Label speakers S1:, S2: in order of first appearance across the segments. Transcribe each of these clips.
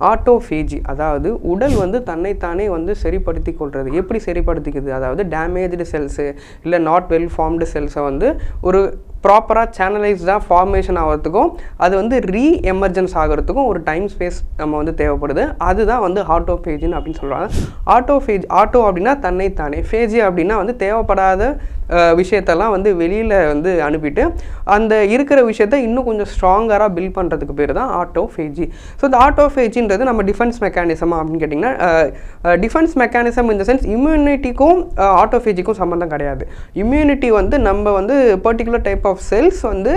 S1: Autophagy அதாவது உடல் வந்து தன்னைத்தானே வந்து சரிப்படுத்தி கொள்வது எப்படி சரிப்படுத்திக்குது? அதாவது டேமேஜ்டு செல்ஸு இல்லை நாட் வெல் ஃபார்ம்டு செல்ஸை வந்து ஒரு ப்ராப்பராக சேனலைஸ்டாக ஃபார்மேஷன் ஆகிறதுக்கும் அது வந்து ரீ எமர்ஜென்ஸ் ஆகிறதுக்கும் ஒரு டைம் ஸ்பேஸ் நம்ம வந்து தேவைப்படுது. அதுதான் வந்து ஆட்டோஃபேஜின்னு அப்படின்னு சொல்கிறாங்க ஆட்டோஃபேஜ் ஆட்டோ அப்படின்னா தன்னைத்தானே. ஃபேஜி அப்படின்னா வந்து தேவைப்படாத விஷயத்தெல்லாம் வந்து வெளியில் வந்து அனுப்பிட்டு அந்த இருக்கிற விஷயத்த இன்னும் கொஞ்சம் ஸ்ட்ராங்கராக பில்ட் பண்ணுறதுக்கு பேர் தான் ஆட்டோஃபேஜி ஸோ இந்த ஆட்டோஃபேஜின்றது நம்ம டிஃபென்ஸ் மெக்கானிசமா அப்படின்னு கேட்டிங்கன்னா டிஃபென்ஸ் மெக்கானிசம் இந்த சென்ஸ் இம்யூனிட்டிக்கும் ஆட்டோஃபேஜிக்கும் சம்மந்தம் கிடையாது. இம்யூனிட்டி வந்து நம்ம வந்து பர்டிகுலர் டைப் ஆஃப் செல்ஸ் வந்து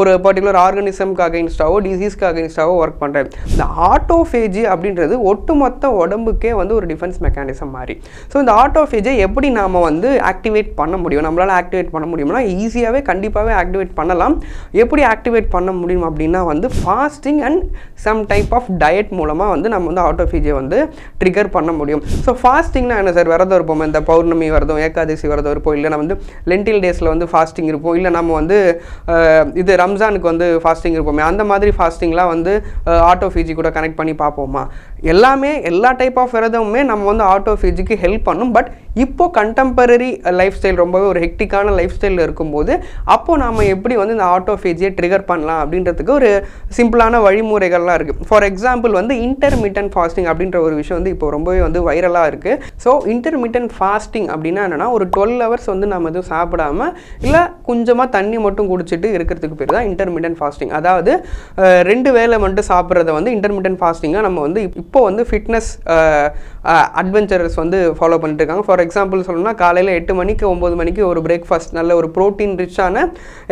S1: ஒரு பர்டிகுலர் ஆர்கனிசம்க்கு அகைன்ஸ்டாவோ டிசீஸ்க்கு அகைன்ஸ்டாவோ ஒர்க் பண்ணுறது இந்த ஆட்டோஃபேஜி அப்படின்றது ஒட்டுமொத்த உடம்புக்கே வந்து ஒரு டிஃபென்ஸ் மெக்கானிசம் மாதிரி. ஸோ இந்த ஆட்டோஃபேஜை எப்படி நாம் வந்து ஆக்டிவேட் பண்ண முடியும்? நம்மளால் ஆக்டிவேட் பண்ண முடியும்னா ஈஸியாகவே கண்டிப்பாகவே ஆக்டிவேட் பண்ணலாம். எப்படி ஆக்டிவேட் பண்ண முடியும் அப்படின்னா வந்து fasting and some type of diet மூலமாக வந்து நம்ம வந்து ஆட்டோஃபேஜியை வந்து ட்ரிகர் பண்ண முடியும். ஸோ ஃபாஸ்டிங்னா என்ன சார் விரதம் இருப்போம்? இந்த பௌர்ணமி விரதம் ஏகாதசி விரதம் இருப்போம். இல்லை நம்ம வந்து லென்டில் டேஸில் வந்து ஃபாஸ்டிங் இருப்போம். இல்லை நம்ம வந்து இது ரம்ஜானுக்கு வந்து ஃபாஸ்டிங் இருப்போமே அந்த மாதிரி ஃபாஸ்டிங்லாம் வந்து ஆட்டோஃபேஜி கூட கனெக்ட் பண்ணி பார்ப்போமா? எல்லாமே எல்லா டைப் ஆஃப் விரதமுமே நம்ம வந்து ஆட்டோஃபேஜிக்கு ஹெல்ப் பண்ணும். பட் இப்போ கண்டெம்பரரி லைஃப் ஸ்டைல் ரொம்பவே ஒரு ஹெக்டிக்கான லைஃப் ஸ்டைலில் இருக்கும்போது அப்போது நாம் எப்படி வந்து இந்த ஆட்டோஃபேஜியை ட்ரிகர் பண்ணலாம் அப்படின்றதுக்கு ஒரு சிம்பிளான வழிமுறைகள்லாம் இருக்குது ஃபார் எக்ஸாம்பிள் வந்து இன்டர்மீடியன்ட் ஃபாஸ்டிங் அப்படின்ற ஒரு விஷயம் வந்து இப்போ ரொம்பவே வந்து வைரலாக இருக்குது ஸோ இன்டர்மீடியன்ட் ஃபாஸ்டிங் அப்படின்னா என்னென்னா ஒரு டுவெல் ஹவர்ஸ் வந்து நம்ம எதுவும் சாப்பிடாம இல்லை கொஞ்சமாக தண்ணி மட்டும் குடிச்சிட்டு இருக்கிறதுக்கு பேர் தான் இன்டர்மீடியன்ட் ஃபாஸ்டிங் அதாவது ரெண்டு வேளை மட்டும் சாப்பிட்றத வந்து இன்டர்மீடியன்ட் ஃபாஸ்டிங்காக நம்ம வந்து இப்போ வந்து ஃபிட்னஸ் அட்வென்ச்சரஸ் வந்து ஃபாலோ பண்ணிட்டு இருக்காங்க. ஃபார் எக்ஸாம்பிள் சொல்லணும்னா காலையில் எட்டு மணிக்கு ஒம்பது மணிக்கு ஒரு பிரேக்ஃபாஸ்ட் நல்ல ஒரு ப்ரோட்டீன் ரிச்சான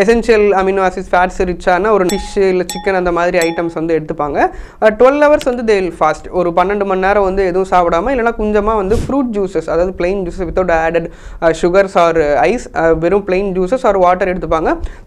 S1: எசென்ஷியல் அமினோ ஆசிட்ஸ் ஃபேட்ஸ் ரிச்சான ஒரு ஃபிஷ் இல்லை சிக்கன் அந்த மாதிரி ஐட்டம்ஸ் வந்து எடுத்துப்பாங்க. டுவெல் ஹவர்ஸ் வந்து தே ஃபாஸ்ட் ஒரு பன்னெண்டு மணி நேரம் வந்து எதுவும் சாப்பிடாம இல்லைனா கொஞ்சமாக வந்து ஃப்ரூட் ஜூஸஸ் அதாவது plain juices without added sugars or ice வெறும் பிளெயின் ஜூஸஸ் ஆர் வாட்டர் எடுத்துப்பாங்க.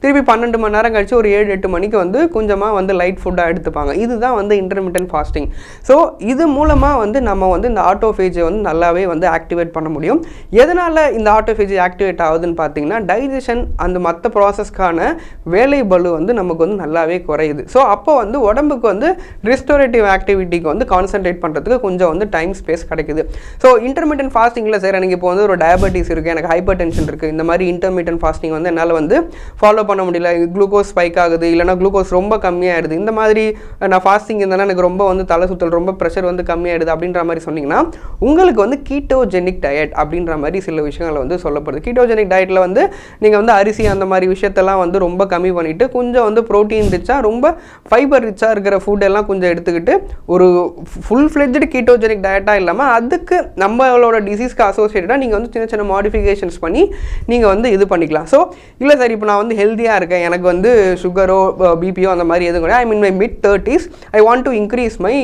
S1: திருப்பி பன்னெண்டு மணி நேரம் கழிச்சு ஒரு ஏழு எட்டு மணிக்கு வந்து கொஞ்சமாக வந்து லைட் ஃபுட்டாக எடுத்துப்பாங்க. இதுதான் வந்து இன்டர்மீடியன் ஃபாஸ்டிங் ஸோ இது மூலமாக வந்து நம்ம வந்து இந்த ஆட்டோஃபேஜை வந்து நல்லாவே வந்து ஆக்டிவேட் பண்ண முடியும். எதனால் இந்த ஆட்டோஃபேஜ் ஆக்டிவேட் ஆகுதுன்னு பார்த்தீங்கன்னா டைஜஷன் அந்த மற்ற ப்ராசஸ்க்கான வேலை பளு வந்து நமக்கு வந்து நல்லாவே குறையுது. ஸோ அப்போ வந்து உடம்புக்கு வந்து ரிஸ்டோரேட்டிவ் ஆக்டிவிட்டிக்கு வந்து கான்சென்ட்ரேட் பண்ணுறதுக்கு கொஞ்சம் வந்து டைம் ஸ்பேஸ் கிடைக்குது. ஸோ இன்டர்மீடியன் ஃபாஸ்டிங்கில் சார் எனக்கு இப்போ வந்து ஒரு டயபெட்டிஸ் இருக்குது எனக்கு ஹைப்பர் டென்ஷன் இருக்குது இந்த மாதிரி இன்டர்மீடியன் ஃபாஸ்டிங் வந்து என்னால் வந்து ஃபாலோ பண்ண முடியல. குளுக்கோஸ் ஸ்பைக் ஆகுது இல்லைனா குளுக்கோஸ் ரொம்ப கம்மியாகிடுது இந்த மாதிரி நான் ஃபாஸ்டிங் இருந்தாலும் எனக்கு ரொம்ப வந்து தலை சுத்தல் ரொம்ப ப்ரெஷர் வந்து கம்மியாகிடுது அப்படின்ற மாதிரி சொன்னீங்கன்னா உங்களுக்கு வந்து கீட்டோஜெனிக் டயட் அப்படின்ற மாதிரி சில விஷயங்களை வந்து சொல்லப்படுது. கீட்டோஜெனிக் டயட்டில் வந்து நீங்கள் வந்து அரிசி அந்த மாதிரி விஷயத்தெல்லாம் வந்து ரொம்ப கம்மி பண்ணிவிட்டு கொஞ்சம் வந்து ப்ரோட்டீன் ரிச்சாக ரொம்ப ஃபைபர் ரிச்சாக இருக்கிற ஃபுட் எல்லாம் கொஞ்சம் எடுத்துக்கிட்டு ஒரு ஃபுல் ஃப்ளெஜ்டு கீட்டோஜெனிக் டயட்டாக இல்லாமல் அதுக்கு நம்மளோட டிசீஸ்க்கு அசோசியேட்டடாக நீங்கள் வந்து சின்ன சின்ன மாடிஃபிகேஷன்ஸ் பண்ணி நீங்கள் வந்து இது பண்ணிக்கலாம். ஸோ இல்லை சார் இப்போ நான் வந்து ஹெல்த்தியாக இருக்கேன். எனக்கு வந்து சுகரோ பிபியோ அந்த மாதிரி எதுவும் கிடையாது. I mean my mid thirties I want to increase my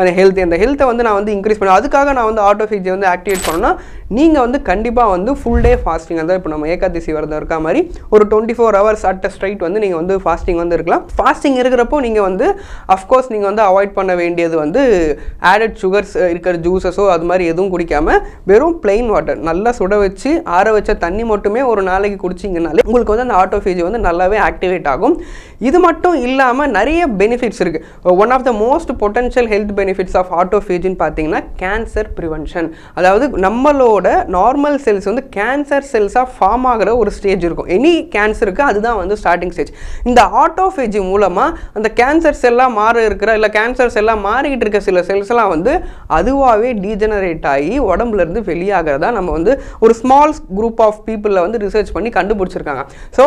S1: அந்த ஹெல்த் அந்த ஹெல்த்தை வந்து நான் வந்து இன்க்ரீஸ் பண்ண அதுக்காக நான் வந்து ஆட்டோஃபிஜை வந்து ஆக்டிவேட் பண்ணணும்னா நீங்கள் வந்து கண்டிப்பாக வந்து ஃபுல் டே ஃபாஸ்டிங் அதாவது இப்போ நம்ம ஏகாதசி விரதம் இருக்கா மாதிரி ஒரு twenty four hours at straight வந்து நீங்கள் வந்து ஃபாஸ்டிங் வந்து இருக்கலாம். ஃபாஸ்டிங் இருக்கிறப்போ நீங்கள் வந்து அஃப்கோர்ஸ் நீங்கள் வந்து அவாய்ட் பண்ண வேண்டியது வந்து ஆடட் சுகர்ஸ் இருக்கிற ஜூஸஸோ அது மாதிரி எதுவும் குடிக்காம வெறும் பிளெயின் வாட்டர் நல்லா சுட வச்சு ஆற வச்ச தண்ணி மட்டுமே ஒரு நாளைக்கு குடிச்சிங்கனாலே உங்களுக்கு வந்து அந்த ஆட்டோஃபேஜ் வந்து நல்லாவே ஆக்டிவேட் ஆகும். இது மட்டும் இல்லாமல் நிறைய பெனிஃபிட்ஸ் இருக்குது one of the most potential health benefits of ஆட்டோஃபேஜின்னு பார்த்தீங்கன்னா கேன்சர் ப்ரிவென்ஷன் அதாவது நம்மளோட நார்மல் செல்ஸ் வந்து கேன்சர் செல்ஸாக ஃபார்ம் ஆகிற ஒரு ஸ்டேஜ் இருக்கும். எனி கேன்சருக்கு அதுதான் வந்து ஸ்டார்டிங் ஸ்டேஜ் இந்த ஆட்டோஃபேஜி மூலமாக அந்த கேன்சர் செல்லாக மாற இருக்கிற இல்லை கேன்சர் செல்லாக மாறிக்கிட்டு இருக்க சில செல்ஸ் எல்லாம் வந்து அதுவாகவே டீஜெனரேட் ஆகி உடம்புல இருந்து வெளியாகிறதா நம்ம வந்து ஒரு ஸ்மால் குரூப் ஆஃப் பீப்புளில் வந்து ரிசர்ச் பண்ணி கண்டுபிடிச்சிருக்காங்க. ஸோ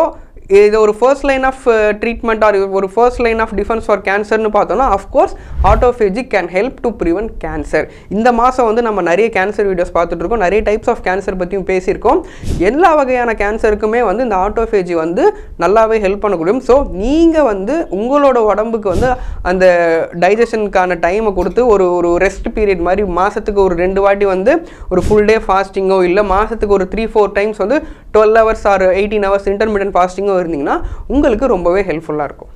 S1: இது ஒரு first line of treatment or ஒரு first line of defence for கேன்சர்னு பார்த்தோம்னா of course autophagy can help to prevent cancer இந்த மாதம் வந்து நம்ம நிறைய கேன்சர் வீடியோஸ் பார்த்துட்டு இருக்கோம். நிறைய டைப்ஸ் ஆஃப் கேன்சர் பற்றியும் பேசியிருக்கோம். எல்லா வகையான கேன்சருக்குமே வந்து இந்த ஆட்டோஃபேஜி வந்து நல்லாவே ஹெல்ப் பண்ணக்கூடிய. ஸோ நீங்கள் வந்து உங்களோட உடம்புக்கு வந்து அந்த டைஜஷனுக்கான டைமை கொடுத்து ஒரு ஒரு ரெஸ்ட் பீரியட் மாதிரி மாதத்துக்கு ஒரு ரெண்டு வாட்டி வந்து ஒரு ஃபுல் டே ஃபாஸ்டிங்கோ இல்லை மாதத்துக்கு ஒரு த்ரீ ஃபோர் டைம்ஸ் வந்து twelve hours or eighteen hours intermittent ஃபாஸ்டிங்கும் இருந்தீங்கன்னா உங்களுக்கு ரொம்பவே ஹெல்ப்ஃபுல்லாக இருக்கும்.